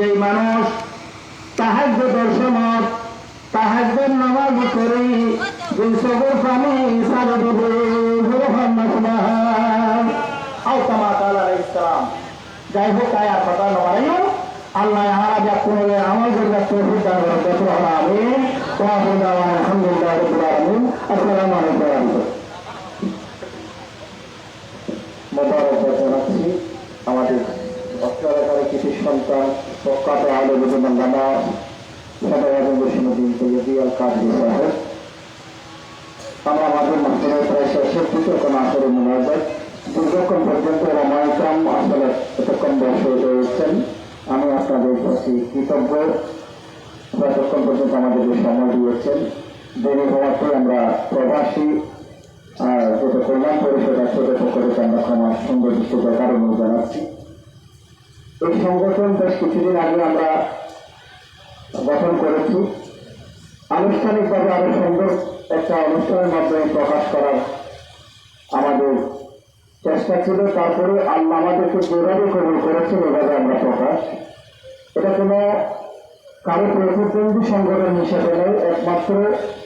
যেই মানুষ তাহাজ্য দর্শনত তাহাজ্যের নামাজ করে যে সবর প্রাণী সারে দেবে যাই হোক আয়ার কথা নয় আল্লাহ আহারা কোনো আমল করে তৌফিক দান করেন যত হলো আমিন ওয়া হুদা আলহামদুলিল্লাহ রাব্বিল আলামিন। আলাইকুম আমাদের অত্যাচারে কিছু সন্তান প্রখ্যাত আলোচনা নামা সবাই বসুমদিন তৈরি আল কাজী সাহেব আমরা আমাদের মাধ্যমে প্রায় শেষের দিকে কোনো আসলে মনে হয়। দীর্ঘক্ষণ পর্যন্ত রমায়িকাম আসলে এতক্ষণ বসে রয়েছেন। আমি আপনাদের প্রতি কৃতজ্ঞ। এতক্ষণ পর্যন্ত আমাদেরকে সময় দিয়েছেন, দেরি হওয়াতে আমরা প্রবাসী, আর যেটা কল্যাণ পরিষদ আসলে পক্ষ থেকে আমরা ক্ষমা সুন্দর দৃষ্টিতে কারণ জানাচ্ছি। এই সংগঠন বেশ কিছুদিন আগে আমরা গঠন করেছি। আনুষ্ঠানিকভাবে আরও সুন্দর একটা অনুষ্ঠানের মাধ্যমে প্রকাশ করার আমাদের চেষ্টা ছিল। তারপরে আল্লাহ আমাদেরকে যেভাবে কবুল করেছেন, এভাবে আমরা প্রকাশ। এটা কোনো কারও প্রতিদ্বন্দ্বী সংগঠন হিসেবে নয়, একমাত্র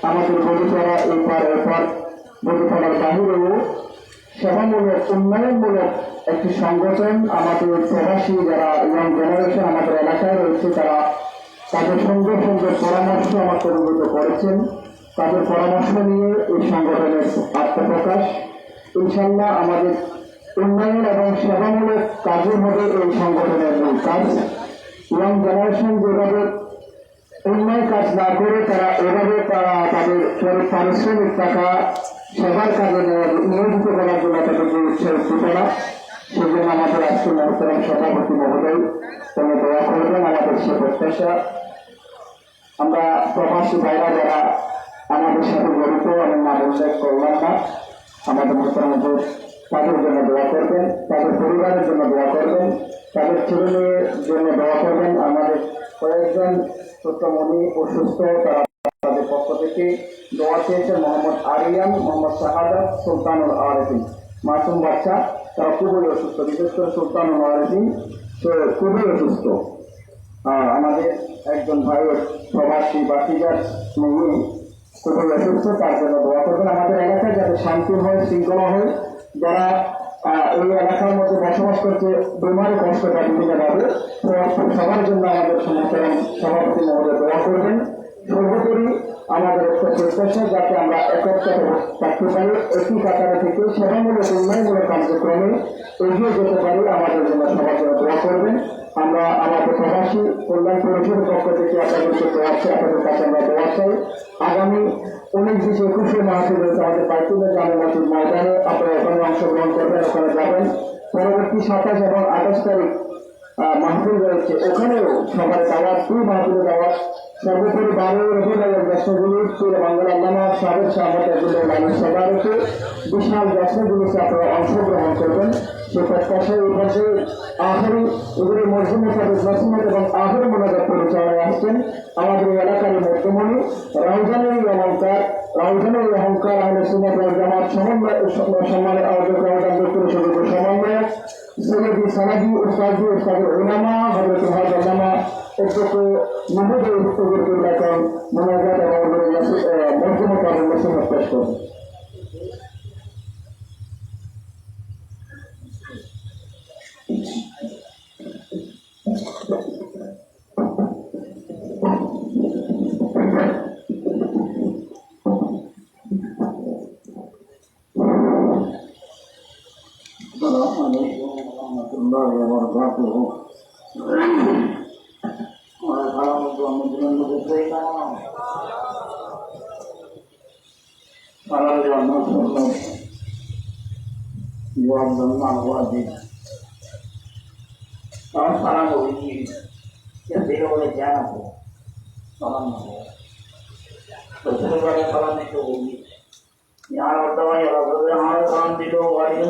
আমাদের বধুপাড়া এপার এপার বধুপাড়ার বাহিরেও সেবামূলক উন্নয়নমূলক একটি সংগঠন আমাদের প্রবাসী যারা ইয়ং জেনারেশন আমাদের এলাকায় রয়েছে, তারা তাদের সুন্দর সুন্দর পরামর্শ আমাকে অবগত করেছেন। তাদের পরামর্শ নিয়ে এই সংগঠনের আত্মপ্রকাশ ইনশাল্লাহ আমাদের উন্নয়ন এবং সেবামূলক কাজের মধ্যে এই সংগঠনের মূল কাজ। ইয়ং জেনারেশন যেভাবে উন্নয়ন কাজ না করে তারা এভাবে তারা তাদের পারিশ্রমিক টাকা সেবার কাজে নিয়োজিত করার জন্য তাদেরকে উৎসাহিত করা সেজন্য আমাদের আজকে মহতরম সভাপতি মহোদয় তিনি দোয়া করবেন আমাদের সে প্রত্যাশা। আমরা প্রবাসী ভাইরা যারা আমাদের সাথে জড়িত, আমি নাম উল্লেখ করলাম না। আমাদের মুসলমানদের তাদের জন্য দোয়া করবেন, তাদের পরিবারের জন্য দোয়া করবেন, তাদের ছেলে জন্য দোয়া করবেন। আমাদের কয়েকজন ছোট্টমণি অসুস্থ, তারা থেকে দোয়া চেয়েছেন মোহাম্মদ আরিয়ান, মোহাম্মদ শাহাদাত সুলতানুল আরেফিন। মাসুম বাচ্চা, তারা খুবই অসুস্থ, বিশেষ করে সুলতানুল আরেফিন খুবই অসুস্থ। আমাদের একজন ভাই প্রবাসী বাসিদার নিয়ে খুবই অসুস্থ, তার জন্য দোয়া করবেন আমাদের এলাকায় যাতে শান্তি হয়, শৃঙ্খলা হয়। যারা এই এলাকার মধ্যে বসবাস করছে, বেমারি কষ্ট বিভিন্নভাবে তো সবার জন্য আমাদের সমাচরণ সভাপতি মহোদয় দোয়া করবেন। সর্বোপরি আমাদের একটা প্রত্যাশা যাতে আমরা একত্রে থাকতে পারি, একই কাতারে থেকে সেবামূলক উন্নয়নমূলক কার্যক্রমে এগিয়ে যেতে আমরা আমাদের প্রবাসী কল্যাণ পরিষদের পক্ষ থেকে আপনাদেরকে দোয়া উনিশ বিশ মাসে রয়েছে আমাদের জামে মসজিদ ময়দানে। আপনারা পরবর্তী সাতাশ এবং আঠাশ তারিখ মাহফিল রয়েছে। ওখানেও সবার দাওয়াত দুই মাহফিলে দাওয়াত। সর্বোপরি বারো রবিবারের ব্যবসাগুলি সুর বাংলা আল্লামা মানুষ সভা রয়েছে। বিশাল ব্যবসাগুলিতে আপনারা অংশগ্রহণ সে প্রত্যাশায় পাশে আহরি এগুলি মসজিদ মোসাফির নসিমত এবং আহরি মোনাজাত পরিচালনায় আসছেন আমাদের এলাকার মধ্যমণি রমজানের এই অলঙ্কার রমজানের এই অহংকার আমাদের সুমত জামাত সমন্বয় সম্মানের আয়োজক রমজান দপ্তরের সঙ্গে সমন্বয়ক সৈয়দি সানাদি উস্তাদি উস্তাদের ওলামা হজরত হাজ আল্লামা অধ্যক্ষ মাহমুদ উস্তগর কিল্লাকন মোনাজাত এবং মসজিদ মোতাবেক পেশ করবেন عليكم ورحمة الله وبركاته. على الجنة يوم الله واجب. Kalau salah begini, ya tidak boleh jangan bu. Salam bu. Betul banyak salam itu begini. ಯಾರು ಅರ್ಥವ ಯಾರಾದ್ರೆ ಹಾಳು ಕಾಣ್ತಿದ್ದು ವಾಡಿನ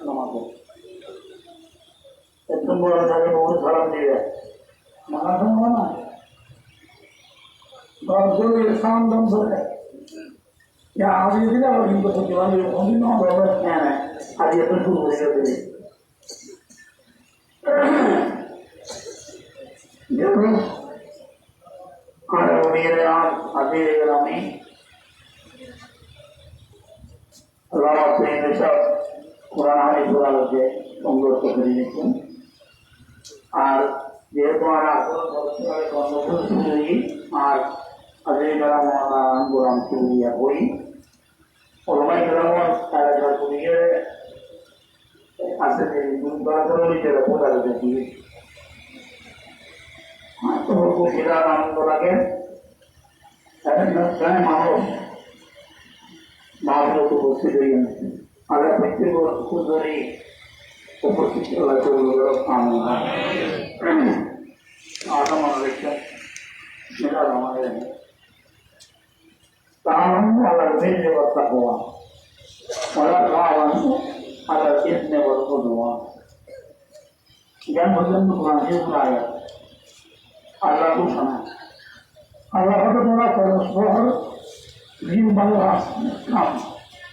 নামাজে একদম বড় থাকে বহু সালাম দিয়ে মানা সম্ভব না দশজন সালাম দম সরকার आज ये दिन और इनको तो दिवाली को भी ना बाबा क्या है आज ये तो शुरू हो गया देखो और मेरे नाम अभी एक नाम ही अल्लाह अपने निशान কোরআন দিচ্ছেন আর যেহেতু আসল সবসময় কর্মসূচি আর আজকে যারা মহানা গোলাম শুরুইয়া হই ওলমাই গ্রাম তারা যারা শুরুইয়ে আছে যে দুর্গা করে কোথায় দেখি বিরাট আনন্দ লাগে। মানুষ মানুষ উপস্থিত হয়ে গেছে আমরা প্রত্যেক ধরে উপস্থিত আনন্দ আসাম দেখছেন বিরাট আমাদের তাহলে আল্লাহ মেয়ে ব্যবস্থা হওয়া আল্লাহ খাওয়ান আল্লাহ চিন্তা বরফ দেওয়া জ্ঞান বললেন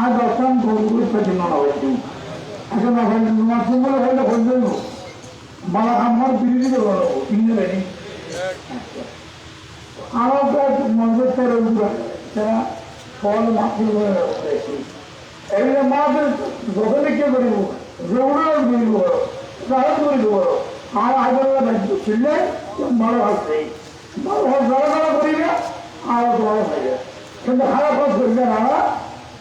আর দশটান গরিবের জন্য না হয়েছি। এখন মাসুম বলে হইলে হইলেন বাবা আমার বিরোধী কিনে রেখে আমার তো মন্দির করে সেটা ফল মাফি করে রেখেছি এইগুলো মাদের যখনই কে করিব জৌড়াও করিব সাহায্য করিব আর আগের দায়িত্ব ছিল বড় আসবে বড় বড় বড় করিবে, আর বড় হয়ে কিন্তু খারাপ কাজ করবে না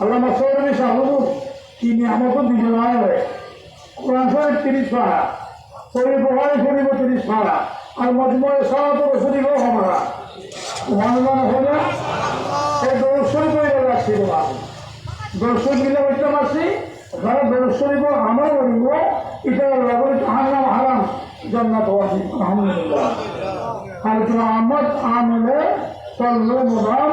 আল্লাহ মাসৌরী শাহুর তিনি আমাকে দিতে নয় কোরআন শরীফ তিরিশ পারা শরীর প্রভাবে শরীফ তিরিশ পারা, আর মজমুয়ে সারা তো শরীফ আমরা মহান হলে এই দর্শন করে রাখছি তোমার দর্শন মিলে করতে পারছি যারা দর্শনিব আমার বলিব এটা লগরে জাহান্নাম হারাম, জান্নাত ওয়াজিব, আলহামদুলিল্লাহ। আলোচনা আহমদ আমলে তল্লু মুদাম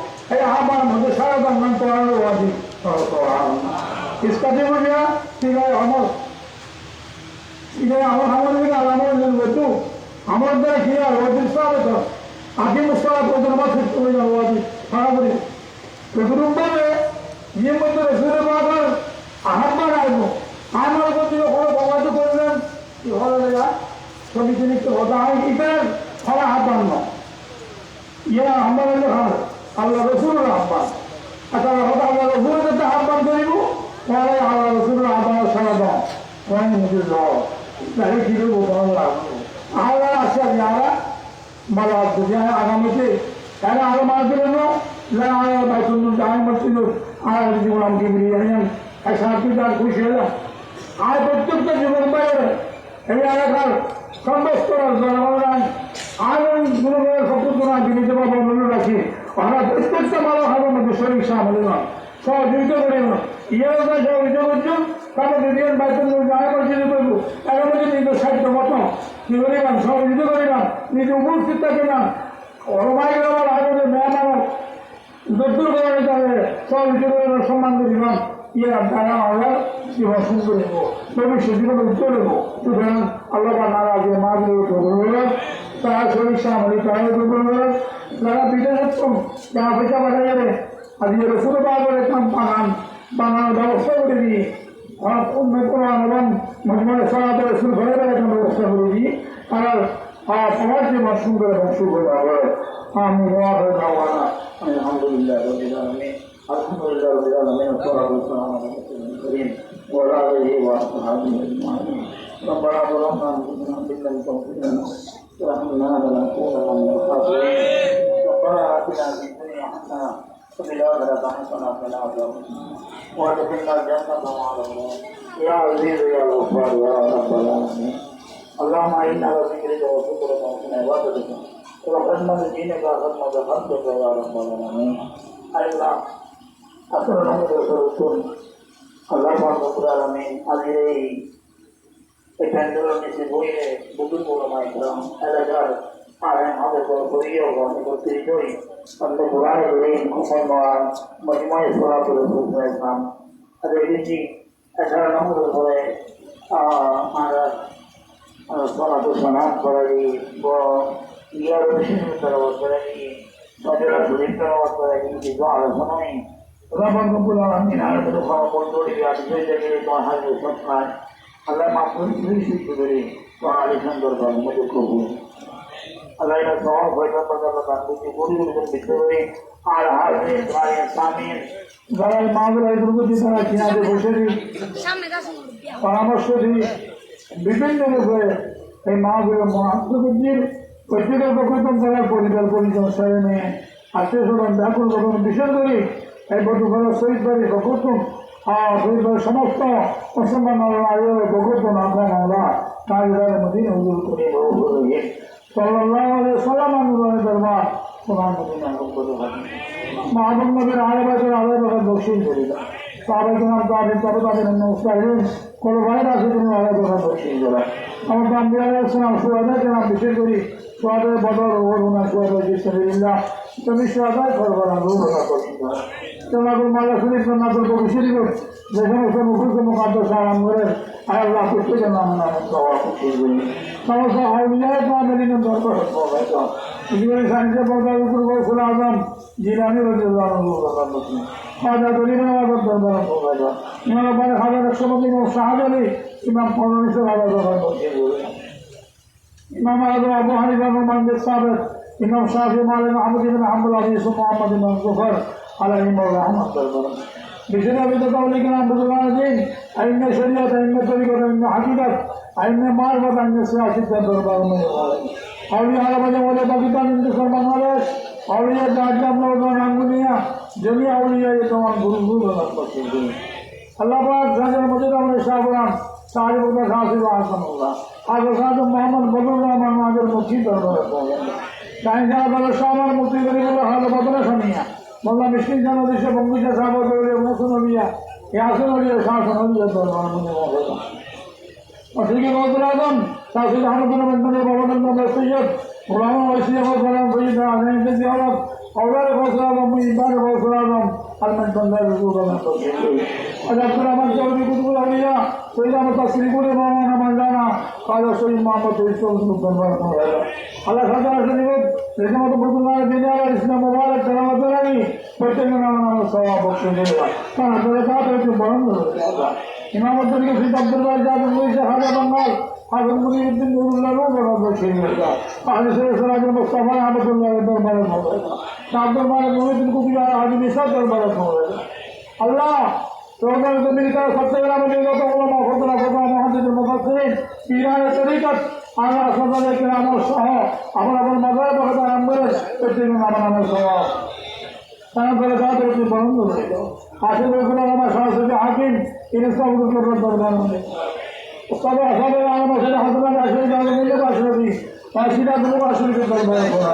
এই আহ্বান মধ্যে সারা বাংলান তোমার ওয়াজি इसका देखो क्या ठीक है अमर ठीक है अमर हमारे लिए अमर नहीं बच्चों अमर द्वारा किया वो दूसरा बता आगे मुस्तारा को दरबार से तुम्हें ना हुआ थी खाना बड़ी तो कुटुंबा में ये मत रसूल बागर আহ্বান আসবো আমার প্রতি অবাধ করলেন কি ভালো লাগা ছবি তিনি কথা হয় ইটার ফলা আহ্বান নয় ইয়ে আহ্বান হলে হয় আল্লাহ রসুলের আহ্বান। আচ্ছা হয়তো আল্লাহ রসুলের কাছে আহ্বান করিব পরে আল্লাহ রসুলের আহ্বান সারা দাও। পরে মুখে তাহলে কি করব ভালো লাগবে আল্লাহ আছে আমি আরা ভালো আসবে যে আগামীতে তাহলে আরও মাস দিলেন না আয়া বাইতুল দায় মসজিদ আর জীবন আমাকে বেরিয়ে আনেন এক সাথে তার খুশি হলাম আর প্রত্যেকটা জীবন বাইরে এই এলাকার সমস্ত জনগণ মনে রাখি। আমরা প্রত্যেকটা ভালো হবে আমাদের শরীর সামলে না। সহযোগিতা করে না। ইয়েও না সহযোগিতা করছ, তারপর যদি বাইতুল দায় মসজিদে করব। এর মধ্যে নিজের সাহিত্য মতো। কি করিলাম সহযোগিতা করিলাম নিজে উপস্থিত থাকিলাম ওরমাই আমার আগে মেহমান দত্তর করার তাহলে সব জীবনের সম্মান করিলাম ইয়ে আপনারা আমরা জীবন সুন্দর হব ভবিষ্যৎ জীবন উজ্জ্বল হব সুতরাং আল্লাহ নারাজ মা গুলো করবেন তারা শরীর সামনে তারা যারা বিদেশত্তম টাকা পয়সা পাঠা যাবে আজ রসুল বাজারে কাম বানান বানানোর ব্যবস্থা করে দিয়ে অন্য কোরআন এবং মজমুরে সালাত রসুল ঘরে বেড়ে ব্যবস্থা করে দিয়ে তারা সমাজ জীবন সুন্দর এবং শুভ হবে আমি দাওয়ানা আলহামদুলিল্লাহ রবিল আলমিন আলহামদুলিল্লাহ রবিল আলমিন والصلاة والسلام على رسول الكريم وعلى آله وأصحابه أجمعين ربنا ظلمنا أنفسنا إن لم تغفر لنا وترحمنا لنكونن من الخاسرين ربنا في الدنيا حسنة وفي الآخرة حسنة وقنا عذاب وادخلنا الجنة مع الأبرار يا عزيز يا غفار يا رب العالمين اللهم إنا على ذكرك وشكرك وحسن عبادتك وخدمة دينك وخدمة خلقك يا رب العالمين الله أكرم الرسول الله رب العالمين هذه التندرون نسبوية بطول مولما إكرام ألا جارك বড় মাইক্রাম এলাকার আলেম হবে বড় করিও একত্রিত হই আল্লাহ কোরআন করিম মুসলমান মহিমায় সোলা করে রসুল ইসলাম আর এই দিনটি এছাড়া নম্বর করে আমরা صلاة الصلاة করাই ইয়ার বেশি তেলাওয়াত করাই সজরা শরীফ তেলাওয়াত করাই যে দোয়া শোনাই রব্বুল রব্বুল আলামিন আর তো খাওয়া বন্ধ করে আছে যে যে তোমার হাতে সব খায় আল্লাহ মাফ করে দিই সুস্থ করে তোমার আলী সুন্দর করে মধ্যে কবুল যাবে আল্লাহ তার বুঝে গরিব গরিব ভিতরে আর হাতে প্রায় সামিন যারা এই দুর্গতি তারা কিনারে বসে গাছে পরামর্শ দিই বিভিন্ন রূপে এই মাগুলো মহাত্মবুদ্ধির প্রত্যেকের প্রকৃতম করার পরিবার পরিজন ছেলে মেয়ে আত্মীয় স্বজন ব্যাকুল রকম বিশেষ করি এই বটুফল শহীদ বাড়ি প্রকৃতম আর শহীদ বাড়ির সমস্ত মুসলমান আয়োগের প্রকৃতম আল্লাহ মামলা তার মদিন হুজুর করে সাল্লাম আনুরায় দরবার কোরআন মদিনা করতে পারি মাহবুব নবীর আড়ে বছর আড়াই বছর বসিয়ে করিল তাহলে তোমার তাদের তবে তাদের মুস্তাহিন কোনো ভাইয়ের আছে তুমি আড়াই বছর বসিয়ে করা? আমার বাম্বি আলাইসালাম সুয়াদা কেন বিশেষ করি সুয়াদের বদল ওরুনা সুয়াদ জিসবিল্লাহ তুমি সুয়াদায় করব না রুহনা করছি তোমাদের মালা শরীফ নাতুল কবি শরীফ যে সমস্ত মুখুল মুখাদ্দ সারাম করে আল্লাহ প্রত্যেকের নাম নাম সবাই সমস্ত হাইমিলায় তোমার মেদিন দরকার জীবনে সাহিত্য পর্দার উপর গৌসুল আজম ইমাম আব্বারে আলী ইমাম আহমদ আদিস মোহাম্মদ ইমাম জফর بسبب قولك رب العالمين أئن شريعة أئن طريقة أئن حقيقة أئن معرفة أئن سياسة دربار من أولياء ربنا ولا باكتان إن تسر بنغاليش أولياء داجة ملوكان أنغنية جميع أولياء يتوان غرور ونقبل الله باك سنجر مجد أمر شابران সারি বলতে সাহসী রহমানুল্লাহ আর ওসাদ মোহাম্মদ বদুর রহমান আমাদের মুক্তি দরবারে পাওয়া যায় তাই সাহেব সাহাবার মুক্তি করে হল বদলে শুনিয়া মোল্লা মিষ্টি জান দেশে বঙ্গিজা সাহেব মৌসুম নবিয়া ইয়াসুন আলিয়া শাসন নবিয়া দরবার মনে মহলা وسيدي موت الأعظم سيد أحمد بن محمد محمد بن السيد غلام وسيد غلام سيدنا علي بن অর্ডারে বসলাম ইমানে বসলাম আর মানে বন্ধায় রূপানা আর আপনার আমার জলদি কুতুবুল আলিয়া সৈলাম তা শ্রীগুলি মামানা মান্ডানা কাজ সই মোহাম্মদ ইসলাম আল্লাহ সাদা শরীফ রেজামত বুলবুল্লাহ দিনার ইসলাম মুবারক সালামত রানি প্রত্যেক নাম সওয়াব বক্ষণ দেবা তার দরে তা পেয়েছে বরণ ইমামত দিকে সিদ্ধ আব্দুল রাজা আব্দুল হাজা বাঙ্গাল হাজর মুনিউদ্দিন নুরুল্লাহ রোগ বরণ বক্ষণ দেবা আহলে সরাজ মুস্তাফা আহমদুল্লাহ দরবারে মোবাইলা আব্দুল মালিক মুহিউদ্দিন কুকিয়া হাজি নিসা দরবারে আল্লাহ রোজার জমিন তার সত্যের আমাদের যত ওলামা ফতরা ফতরা মহাদিদের মুফাসসিরিন পীরানে তরিকত আল্লাহ সদালে কেরাম সহ আপন আপন মাজার বকত আম্বরের প্রত্যেক নাম নাম সহ তার করে কাজ করতে বন্ধ হয়ে গেল আশির রসুল আমার সরস্বতী হাকিম ইনসাফ রসুল দরবার উস্তাদ আসাদ আলম হোসেন হাসনাত আশরি জাহাঙ্গীর মূল্য আশরফি তাসিরা দুলু আশরফি দরবারে করা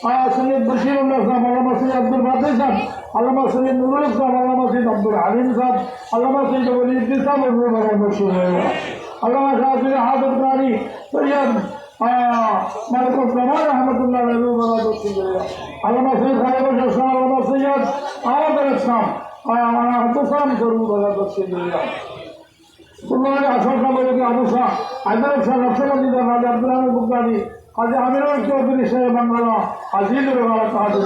সৈয়দ বশিরুল্লাহ সাহেব আল্লামা সৈয়দ আব্দুল বাদে সাহেব আল্লামা সৈয়দ নুরুল সাহেব আল্লামা সৈয়দ আব্দুল হালিম সাহেব আল্লামা সৈয়দ ওলিউদ্দিন সাহেব এগুলো বড় বসে আল্লামা শাহ সৈয়দ হাফিজ কারি সৈয়দ মালিকুল জামান রহমতুল্লাহ আল্লামা সৈয়দ খালিদ হোসেন আল্লামা সৈয়দ আহমদ ইসলাম আহমদ বুকদারি কাজী আমিরুল চৌধুরী সাহেব বাংলা আজিজুর বাংলা তাহাদের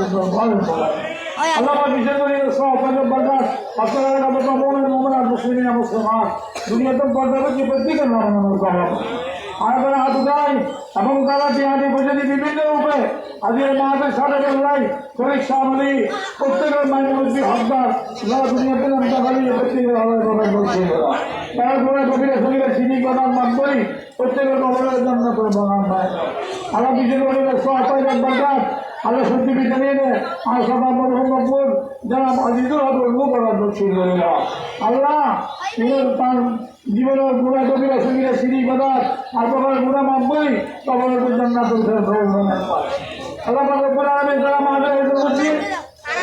আল্লাহ বিশেষ করে সহকারী বরদাস। আপনারা আপনার মোমেন মোমেন আর মুসলিম মুসলমান দুনিয়াতে পর্দাবে কি প্রত্যেকের নাম করা আর তারা হাত উঠায় এবং তারা টিহাদি বুঝেছি বিভিন্ন রূপে আজকে মাহাদের সাথে বেল্লাই শরীর সামলি প্রত্যেকের মাইনরিটি হকদার যারা দুনিয়াতে নামটা খালি প্রত্যেকের আলাদা কথা বলছে তারা করে কবিরা শরীরে সিনি প্রদান মান করি প্রত্যেকের কবরের জন্য করে বানান হয় আল্লাহ বিশেষ করে সহকারী বরদাস আল্লাহ সত্যি বিজ্ঞানী আর সদা মরহমপুর যারা আজিজুল হক রঘু করার দক্ষিণ আল্লাহ তার জীবনের গুণা কবিরা সঙ্গীরা সিঁড়ি বাদার আর কবরের গুণা, মাপবই কবরের জান্নাত আল্লাহ রব্বুল আলামিন যারা এসে করছি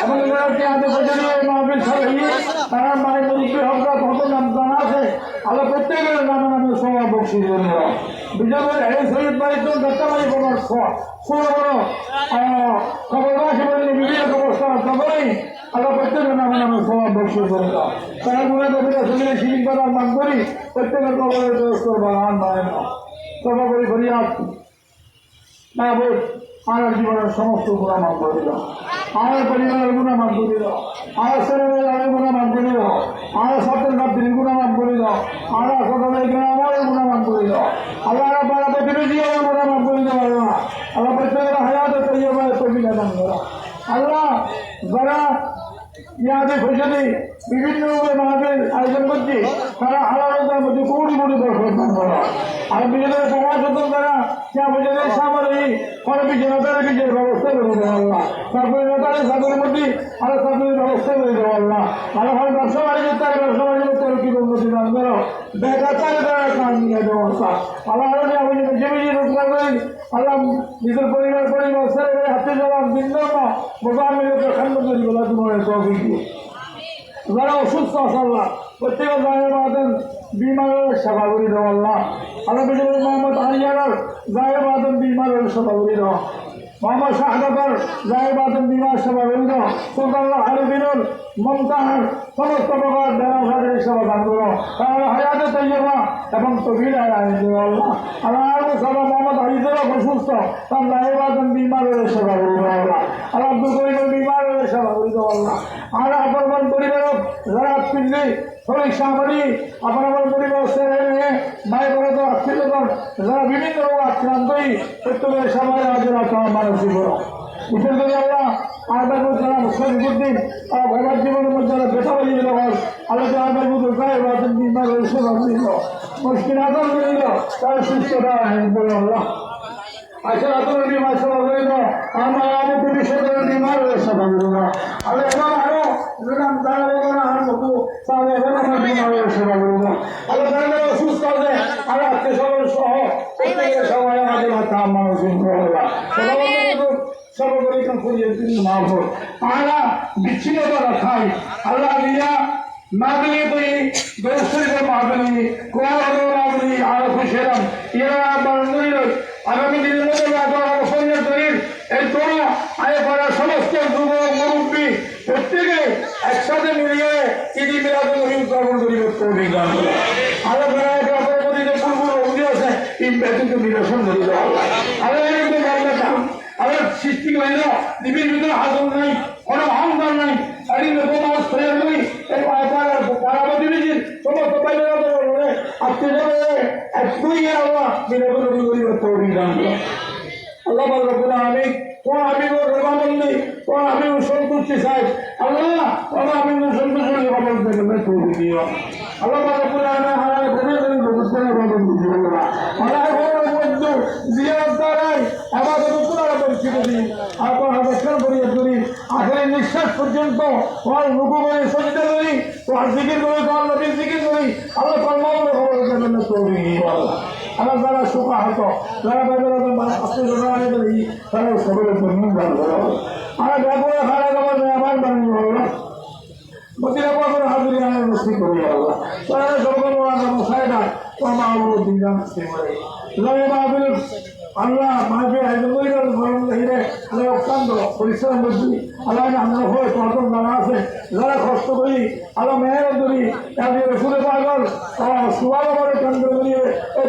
এবং যারা হাতে বসে দিয়ে মাহফিল সারিয়ে তারা মায়ের মুরব্বী হকরা কত নাম জানা আছে আল্লাহ প্রত্যেকের নামে নামে সময় বক্সি দিয়ে বিজয় করে এই শহীদ বাড়ির জন্য দত্তাবাড়ি করার সুর বড় খবরদাসী বললে বিভিন্ন অবস্থা খবরই আল্লাহ প্রত্যেকের নামে নামে সময় বক্সি করে তারা গুণা কবিরা সঙ্গে শিরিক করার মান করি প্রত্যেকের কবরের ব্যবস্থা বানান মায়ের সভা করি ফরিয়াদ মাহবুব আমার জীবনের সমস্ত গুণা মাফ করে দিল আমার পরিবারের গুণা মাফ করে দিল আমার ছেলেমেয়ের গুণা মাফ দিল আমার সত্যের ভাবটির গুণা মাফ করে দিল আমার সকলের আমার গুণা মাফ করে দিল আল্লাহ পাড়া প্রতিবেশী আমার গুণা মাফ করে দিল আল্লাহ আল্লাহ প্রত্যেকের হায়াতে তৈরি তৈরি দান করা আল্লাহ যারা ইয়াদের ফসলে বিভিন্ন রূপে মাহাদের আয়োজন করছে তারা হালালতার মধ্যে কোটি কোটি দর্শক দান করা আর বিজেপির সমাজ হতো তারা যা বিজেপির সামনে পরে বিজেতার বিজয়ের ব্যবস্থা করে দেওয়া আল্লাহ তারপরে নেতারের সাগরের মধ্যে আরও সাগরের ব্যবস্থা করে দেওয়া আল্লাহ আরও হয় ব্যবসা বাণিজ্য তার ব্যবসা বাণিজ্য তার কি উন্নতি দান করো বেকার তাকে তারা কাজ নিয়ে দেওয়া আল্লাহ আল্লাহ আরও আমি বেশি বেশি রোজগার করি আল্লাহ নিজের পরিবার পরিবার ছেলে দিন মোকাবিলা প্রখণ্ড তৈরি করা তোমার তৌফিক যারা অসুস্থ আছে আল্লাহ প্রত্যেক জায়গায় বাদেন বিমারের সেবা করি দাও আল্লাহ আল্লাহ বিজয় মোহাম্মদ আলিয়ার জায়গা বাদেন বিমারের সেবা করি দাও মোহাম্মদ শাহাদার জায়গা বাদেন বিমার সেবা করি দাও সুলতান হারিবিনুল মমতাহার সমস্ত প্রকার দেওয়ার সেবা দান করো। তাহলে হায়াতে তৈবা এবং তবির আল্লাহ আল্লাহ সাদা মোহাম্মদ হাজিদুল্লাহ অসুস্থ তার বাদেন বিমারের সেবা করি দাও আল্লাহ। আল্লাহ করিমের বিমারের সেবা করি আল্লাহ। আর আপনার পরিবারক যারা পিল্লি শরীর সামরি আপনার পরিবার মায়ের বড় তো আত্মীয়জন যারা বিভিন্ন রোগ আক্রান্তই প্রত্যেকের সবাই আজের আপনার মানসিক বিশেষ করে আল্লাহ আয়দার মধ্যে যারা শরীফুদ্দিন আর ভগবান জীবনের মধ্যে যারা বেটা বলি দিল আল্লাহ আয়দার মধ্যে গায়ে বাদন বিমার সেবা দিল মুশকিল আদর দিল তার সুস্থতা আল্লাহ আশরাতুল বিমা সাবাবিনা আমা আমু বিশরাতুল বিমা সাবাবিনা আলে এবার আরও যেরকম তারা এবার আর মতো তাহলে এবার আমার বিমা সাবাবিনা আলে তারা অসুস্থ আছে আর আজকে সবার সহ প্রত্যেকের সবাই আমাদের মাথা মানুষ সর্বপরিকম করিয়ে তিনি মাহবুব আলা বিচ্ছিন্নতা রাখাই আল্লাহ দিয়া মাগলি তুই দোষের মাগলি কোয়াল মাগলি আর খুশিরাম ইরা বান্ধবী আগামী দিনের মধ্যে আপনার অবসরের তৈরির এই তোরা আয় করা সমস্ত যুবক, মুরব্বী প্রত্যেকে একসাথে মিলিয়ে মিলাদুল রহিম শ্রবণ করি গান আরও বেড়া একটা যে পূর্ব অবধি আছে, এই ব্যতীত নিরসন ধরে দেওয়া আরও কিন্তু গানটা কাম আরও হইল দিবির ভিতরে হাসল নাই কোনো অহংকার নাই শাড়ির উপবাস হয়ে গেলি এই তারা দিবিজির সমস্ত বাইরে আজকে যাবে একটুই আল্লাহ বিনোদন পরিবর্তন অভিযান আল্লাহ রবুল আর তোমার হাদিসের করিয়ে করি আখেরি নিঃশ্বাস পর্যন্ত তোমার রুকু করে সজদা করি তোমার জিকির করি তোমার নবীর জিকির করি, আল্লাহ কর্মগুলো খবর দিও আল্লাহ আল্লাহ যারা শোকা হতো যারা বেদনা আপনি জোগাড় করি তারা সকলের জন্য আর ব্যাপারে খারাপ আমার মেহমান বানিয়ে আল্লাহ। মদিনা পাকের হাজিরি আমি মুক্তি করি, আল্লাহ। তারা সকল মোড়া মশাইরা তোমার আল্লাহ দিন জানাতে আল্লাহ হিরে, আল্লাহ অক্কান্ত পরিশ্রম বুদ্ধি আল্লাহ আমরা হয় তোমার যারা আছে, যারা কষ্ট করি, আল্লাহ মেহরত করি তাদের রসুলে পাগল সুবাদ করে কেন্দ্র করিয়ে এই